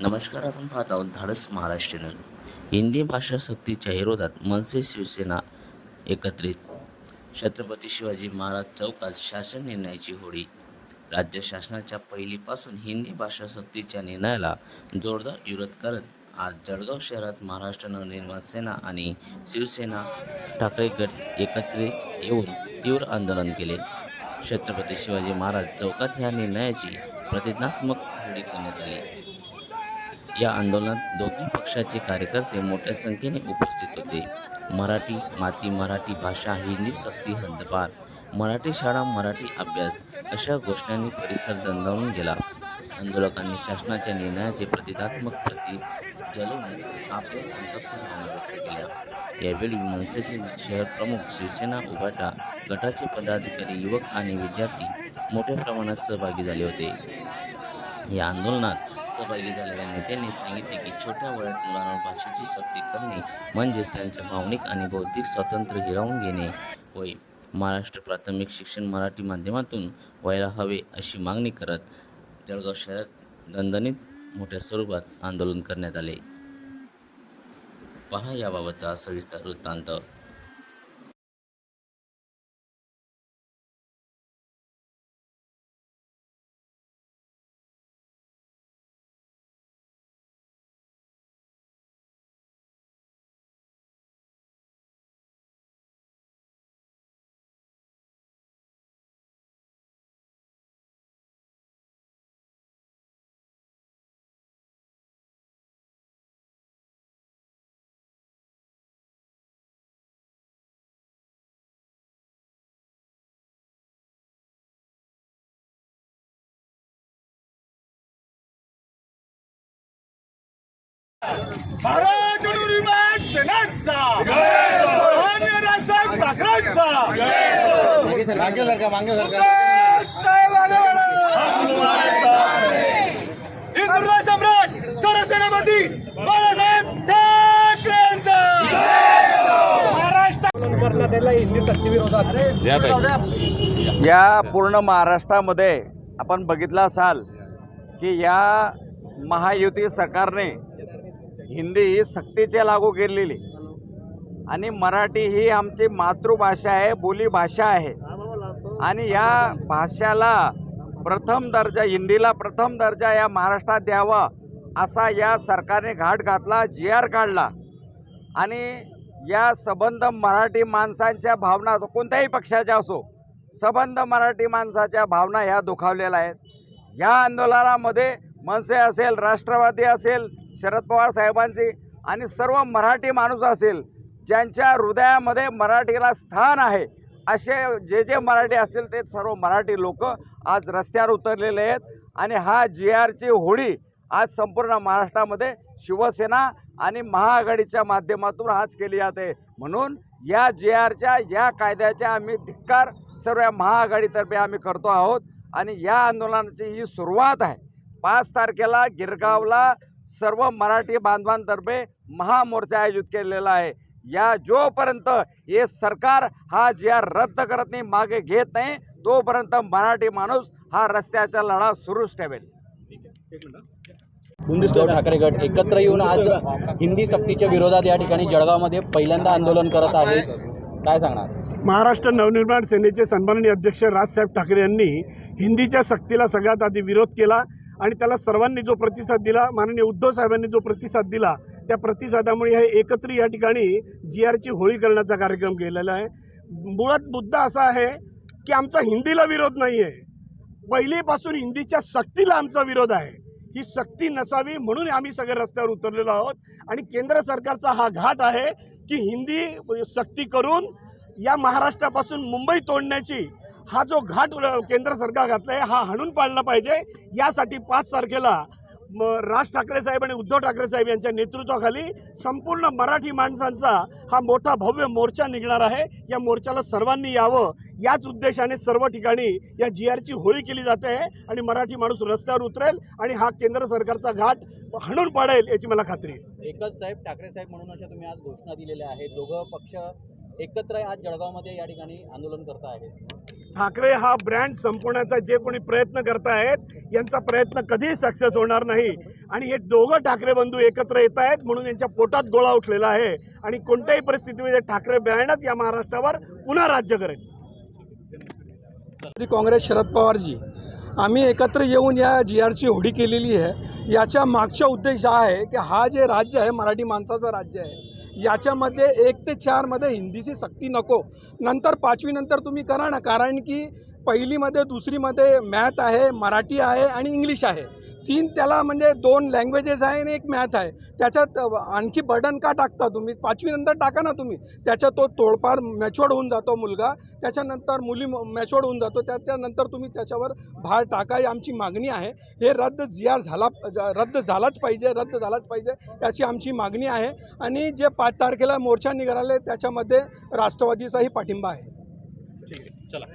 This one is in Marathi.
नमस्कार आपण पाहत आहोत धाडस महाराष्ट्र चॅनल हिंदी भाषा सक्तीच्या विरोधात मनसे शिवसेना एकत्रित. छत्रपती शिवाजी महाराज चौकात शासन निर्णयाची होळी. राज्य शासनाच्या पहिलीपासून हिंदी भाषा सक्तीच्या निर्णयाला जोरदार विरोध करत आज जळगाव शहरात महाराष्ट्र नवनिर्माण सेना आणि शिवसेना ठाकरे गट एकत्रित येऊन तीव्र आंदोलन केले. छत्रपती शिवाजी महाराज चौकात ह्या निर्णयाची प्रतिज्ञात्मक होळी करण्यात आली. या आंदोलनात दोन्ही पक्षाचे कार्यकर्ते मोठ्या संख्येने उपस्थित होते. मराठी माती मराठी भाषा हिंदी सक्ती हद्दपार. मराठी शाळा मराठी अभ्यास अशा घोषणांनी परिसर दंडावून गेला. आंदोलकांनी शासनाच्या निर्णयाचे प्रतिकात्मक प्रती जलवून आपल्या संतप्त भावना व्यक्त केल्या. यावेळी मनसेचे शहर प्रमुख शिवसेना उभाटा गटाचे पदाधिकारी युवक आणि विद्यार्थी मोठ्या प्रमाणात सहभागी झाले होते. या आंदोलनात सहभागी झालेल्या नेत्यांनी सांगितले की छोट्या वयात मुलांवर भाषेची सक्ती करणे म्हणजेच त्यांच्या भावनिक आणि बौद्धिक स्वातंत्र्य हिरावून घेणे. होय. महाराष्ट्र प्राथमिक शिक्षण मराठी माध्यमातून व्हायला हवे अशी मागणी करत जळगाव शहरात दणदणीत मोठ्या स्वरूपात आंदोलन करण्यात आले. पहा याबाबतचा सविस्तर वृत्तांत. भारत सेनेचा. राजसाहेब ठाकरेंचा. मागे मागे. हिंदुराव सम्राट सरसेनापती बाळासाहेब ठाकरेंचा. महाराष्ट्र या पूर्ण महाराष्ट्रामध्ये आपण बघितलं असाल की या महायुती सरकारने हिंदी ही सक्तीचे लागू केलेली. आणि मराठी ही आमची मातृभाषा आहे बोलीभाषा आहे. आणि या भाषाला प्रथम दर्जा हिंदीला प्रथम दर्जा या महाराष्ट्रात द्यावा असा या सरकारने घाट घातला जी आर काढला. आणि या सबंध मराठी माणसांच्या भावना कोणत्याही पक्षाच्या असो सबंध मराठी माणसाच्या भावना ह्या दुखावलेल्या आहेत. ह्या आंदोलनामध्ये मनसे असेल राष्ट्रवादी असेल शरद पवार साहेबांची आणि सर्व मराठी माणूस असेल ज्यांच्या हृदयामध्ये मराठीला स्थान आहे असे जे जे मराठी असतील ते सर्व मराठी लोक आज रस्त्यावर उतरलेले आहेत. आणि हा जी आरची होळी आज संपूर्ण महाराष्ट्रामध्ये शिवसेना आणि महाआघाडीच्या माध्यमातून आज केली जाते. म्हणून या जी आरच्या या कायद्याच्या आम्ही धिक्कार सर्व या महाआघाडीतर्फे आम्ही करतो आहोत. आणि या आंदोलनाची ही सुरुवात आहे. पाच तारखेला गिरगावला सर्व मराठी बांधवांतर्फे महामोर्चा आयोजित केलेला आहे. या जोपर्यंत हे सरकार हा जी आर रद्द करत नाही मागे घेत नाही तोपर्यंत मराठी माणूस हा रस्त्याचा लढा सुरूच ठेवेल. उद्धव ठाकरे गट एकत्र येऊन आज हिंदी सक्तीच्या विरोधात या ठिकाणी जळगावमध्ये पहिल्यांदा आंदोलन करत आहे. काय सांगणार? महाराष्ट्र नवनिर्माण सेनेचे सन्माननीय अध्यक्ष राजसाहेब ठाकरे यांनी हिंदीच्या सक्तीला सगळ्यात आधी विरोध केला. आणि त्याला सर्वांनी जो प्रतिसाद दिला माननीय उद्धव साहेबांनी जो प्रतिसाद दिला त्या प्रतिसादामुळे हे एकत्र या ठिकाणी जी आरची होळी करण्याचा कार्यक्रम केलेला आहे. मुळात मुद्दा असा आहे की आमचा हिंदीला विरोध नाही आहे पहिलीपासून हिंदीच्या सक्तीला आमचा विरोध आहे. ही सक्ती नसावी म्हणून आम्ही सगळे रस्त्यावर उतरलेलो आहोत आणि केंद्र सरकारचा हा घाट आहे की हिंदी सक्ती करून या महाराष्ट्रापासून मुंबई तोडण्याची हा जो घाट केंद्र सरकार घातलाय हा हाणून पाडला पाहिजे. यासाठी पाच तारखेला राज ठाकरे साहेब आणि उद्धव ठाकरे साहेब यांच्या नेतृत्वाखाली संपूर्ण मराठी माणसांचा हा मोठा भव्य मोर्चा निघणार आहे. या मोर्चाला सर्वांनी यावं. याच उद्देशाने सर्व ठिकाणी या जी आरची होळी केली जाते आहे आणि मराठी माणूस रस्त्यावर उतरेल आणि हा केंद्र सरकारचा घाट हाणून पाडेल याची मला खात्री आहे. एकच साहेब ठाकरे साहेब म्हणून अशा तुम्ही आज घोषणा दिलेल्या आहेत. दोघं पक्ष एकत्र आज जळगावमध्ये या ठिकाणी आंदोलन करता आहेत ठाकरे हा ब्रँड संपवण्याचा जे कोणी प्रयत्न करतायत यांचा प्रयत्न कधीही सक्सेस होणार नाही. आणि हे दोघं ठाकरे बंधू एकत्र येत आहेत म्हणून यांच्या पोटात गोळा उठलेला आहे. आणि कोणत्याही परिस्थितीमध्ये ठाकरे ब्रँडच या महाराष्ट्रावर पुन्हा राज्य करेल. काँग्रेस शरद पवारजी आम्ही एकत्र येऊन या जी आरची होडी केलेली आहे. याच्या मागचा उद्देश हा आहे की हा जे राज्य आहे मराठी माणसाचं राज्य आहे याच्यामध्ये एक ते चारमध्ये हिंदीची सक्ती नको. नंतर पाचवीनंतर तुम्ही करा ना कारण की पहिलीमध्ये दुसरीमध्ये मॅथ आहे मराठी आहे आणि इंग्लिश आहे. तीन त्याला म्हणजे दोन लँग्वेजेस आहे आणि एक मॅथ आहे. त्याच्यात आणखी बर्डन का टाकता तुम्ही? पाचवीनंतर टाका ना तुम्ही. त्याच्या तो तोडपार मॅच्युअर्ड होऊन जातो मुलगा. त्याच्यानंतर मुली मॅच्युअर्ड होऊन जातो. त्याच्यानंतर तुम्ही त्याच्यावर भार टाका. ही आमची मागणी आहे. हे रद्द जी आर झाला रद्द झालाच पाहिजे रद्द झालाच पाहिजे याची आमची मागणी आहे. आणि जे पाच तारखेला मोर्चा निघाले त्याच्यामध्ये राष्ट्रवादीचाही पाठिंबा आहे. चला.